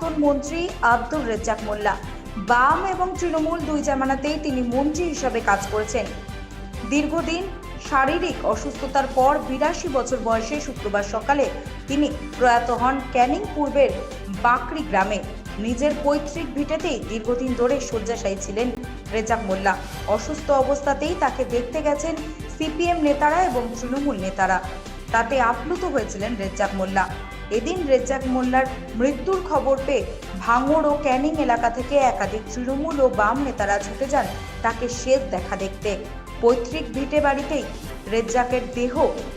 প্রাক্তন মন্ত্রী আব্দুর রেজ্জাক মোল্লা। বাম এবং তৃণমূল দুই জামানাতেই তিনি মন্ত্রী হিসাবে কাজ করেছেন। দীর্ঘদিন শারীরিক অসুস্থতার পর বিরাশি বছর বয়সে শুক্রবার সকালে তিনি প্রয়াত হন ক্যানিং পূর্বের বাকরি গ্রামে। নিজের পৈতৃক ভিটেতেই দীর্ঘদিন ধরে শয্যাশায়ী ছিলেন রেজাক মোল্লা। অসুস্থ অবস্থাতেই তাকে দেখতে গেছেন সিপিএম নেতারা এবং তৃণমূল নেতারা। তাতে আপ্লুত হয়েছিলেন রেজ্জাক মোল্লা। এদিন রেজ্জাক মোল্লার মৃত্যুর খবর পেয়ে ভাঙড় ও ক্যানিং এলাকা থেকে একাধিক তৃণমূল ও বাম নেতারা ছুটে যান তাকে শেষ দেখা দেখতে। পৈতৃক ভিটে বাড়িতেই রেজ্জাকের দেহ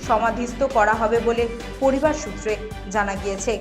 সমাধিস্থ করা হবে বলে পরিবার সূত্রে জানা গিয়েছে।